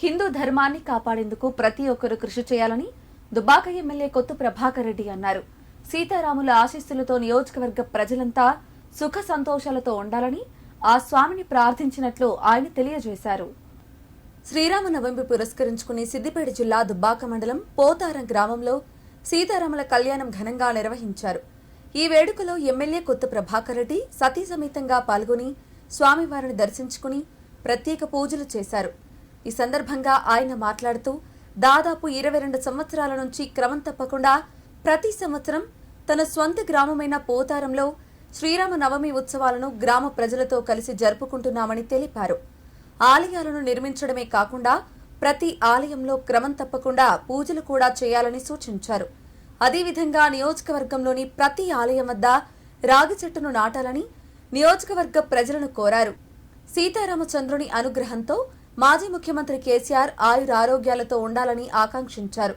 హిందూ ధర్మాన్ని కాపాడేందుకు ప్రతి ఒక్కరూ కృషి చేయాలని దుబ్బాక ఎమ్మెల్యే కొత్త ప్రభాకర్ రెడ్డి అన్నారు. సీతారాముల ఆశీస్సులతో నియోజకవర్గ ప్రజలంతా సుఖ సంతోషాలతో ఉండాలని ఆ స్వామిని ప్రార్థించినట్లు ఆయన తెలియజేశారు. శ్రీరామనవమి పురస్కరించుకుని సిద్దిపేట జిల్లా దుబ్బాక మండలం పోతారం గ్రామంలో సీతారాముల కళ్యాణం ఘనంగా నిర్వహించారు. ఈ వేడుకలో ఎమ్మెల్యే కొత్త ప్రభాకర్ రెడ్డి సతీ సమేతంగా పాల్గొని స్వామివారిని దర్శించుకుని ప్రత్యేక పూజలు చేశారు. ఈ సందర్భంగా ఆయన మాట్లాడుతూ దాదాపు ఇరవై రెండు సంవత్సరాల నుంచి క్రమం తప్పకుండా ప్రతి సంవత్సరం తన స్వంత గ్రామమైన పోతారంలో శ్రీరామ నవమి ఉత్సవాలను గ్రామ ప్రజలతో కలిసి జరుపుకుంటున్నామని తెలిపారు. ఆలయాలను నిర్మించడమే కాకుండా ప్రతి ఆలయంలో క్రమం తప్పకుండా పూజలు కూడా చేయాలని సూచించారు. అదేవిధంగా నియోజకవర్గంలోని ప్రతి ఆలయం వద్ద రాగి చెట్టును నాటాలని నియోజకవర్గ ప్రజలను కోరారు. సీతారామచంద్రుని అనుగ్రహంతో మాజీ ముఖ్యమంత్రి కేసీఆర్ ఆయుర ఆరోగ్యాలతో ఉండాలని ఆకాంక్షించారు.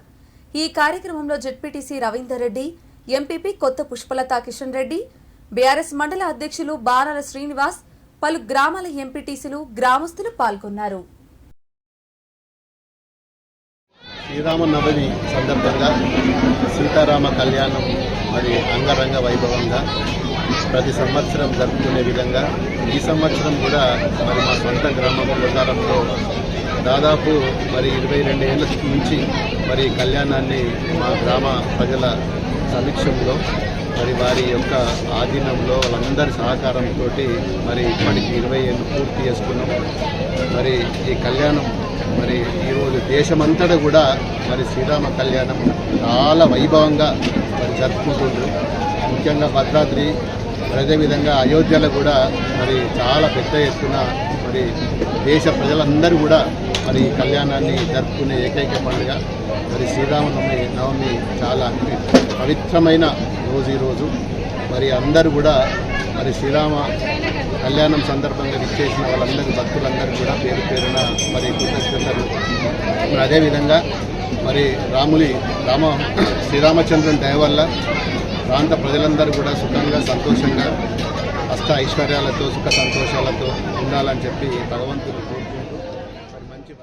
ఈ కార్యక్రమంలో జెడ్పీటీసీ రవీందర్ రెడ్డి ఎంపీపీ కొత్త పుష్పలత కిషన్ రెడ్డి బీఆర్ఎస్ మండల అధ్యక్షులు బాణాల శ్రీనివాస్ పలు గ్రామాల ఎంపీటీసీలు గ్రామస్తులు పాల్గొన్నారు. శ్రీరామనవమి సందర్భంగా సీతారామ కళ్యాణం మరి అంగరంగ వైభవంగా ప్రతి సంవత్సరం జరుపుకునే విధంగా ఈ సంవత్సరం కూడా మరి మా సొంత గ్రామం ప్రకారంలో దాదాపు మరి ఇరవై రెండేళ్ళ నుంచి మరి కళ్యాణాన్ని మా గ్రామ ప్రజల సమీక్షంలో మరి వారి యొక్క ఆధీనంలో వాళ్ళందరి సహకారంతో మరి ఇప్పటికి ఇరవై ఏళ్ళు పూర్తి చేసుకున్నాం. మరి ఈ కళ్యాణం మరి ఈరోజు దేశమంతటా కూడా మరి శ్రీరామ కళ్యాణం చాలా వైభవంగా మరి జరుపుకుంటుండ్రు. ముఖ్యంగా భద్రాద్రి మరి అదేవిధంగా అయోధ్యలో కూడా మరి చాలా పెద్ద ఎత్తున మరి దేశ ప్రజలందరూ కూడా మరి కళ్యాణాన్ని జరుపుకునే ఏకైక పండుగ. మరి శ్రీరామనవమి నవమి చాలా పవిత్రమైన రోజు ఈరోజు మరి అందరూ కూడా మరి శ్రీరామ కళ్యాణం సందర్భంగా విచ్చేసిన వాళ్ళందరూ భక్తులందరూ కూడా పేరు పేరున మరి కృతజ్ఞతలు. మరి అదేవిధంగా మరి రాములి రామ శ్రీరామచంద్రుని దయ వల్ల ప్రాంత ప్రజలందరూ కూడా సుఖంగా సంతోషంగా హస్త ఐశ్వర్యాలతో సుఖ సంతోషాలతో ఉండాలని చెప్పి భగవంతుడు కోరుకుంటూ మంచి